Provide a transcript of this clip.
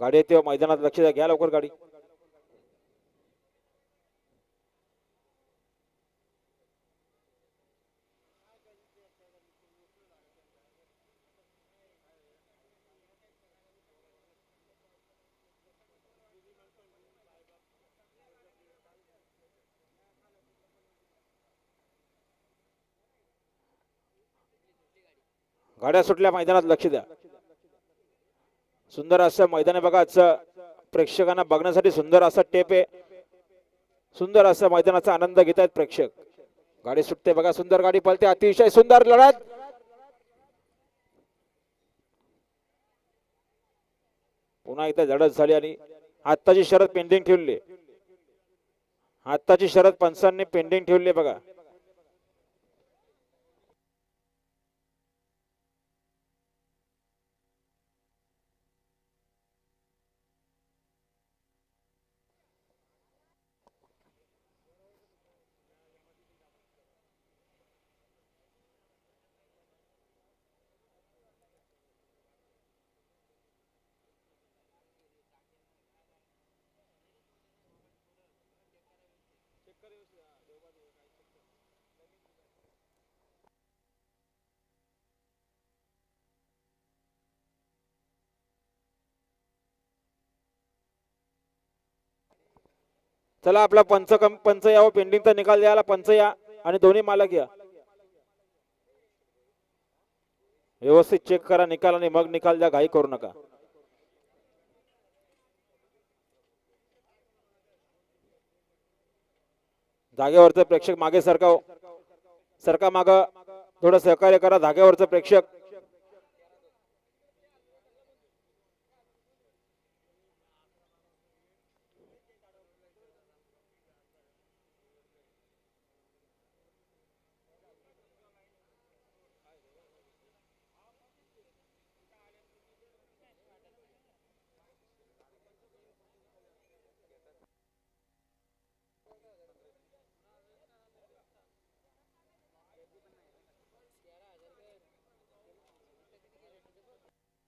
गाडी येते मैदानात लक्ष द्या घ्या लवकर गाडी. गाड्या सुटल्या मैदानात लक्ष द्या. सुंदर असं मैदान आहे बघा आजचं प्रेक्षकांना बघण्यासाठी सुंदर असं टेप आहे. सुंदर असं मैदानाचा आनंद घेत आहेत प्रेक्षक. गाडी सुटते बघा सुंदर गाडी पळते अतिशय सुंदर लढत. पुन्हा एकदा लढत झाली आणि आत्ताची शरद पेंडिंग ठेवली. आत्ताची शरद पंचांनी पेंडिंग ठेवली बघा. चला आपला पंच कम पंच यावं पेंडिंगचा निकाल द्यायला पंच या आणि दोन्ही मालक या. व्यवस्थित चेक करा निकाल आणि मग निकाल द्या घाई करू नका. जागेवरचं प्रेक्षक मागे सरकाव. सरका माग थोडं सहकार्य करा जागेवरचं प्रेक्षक.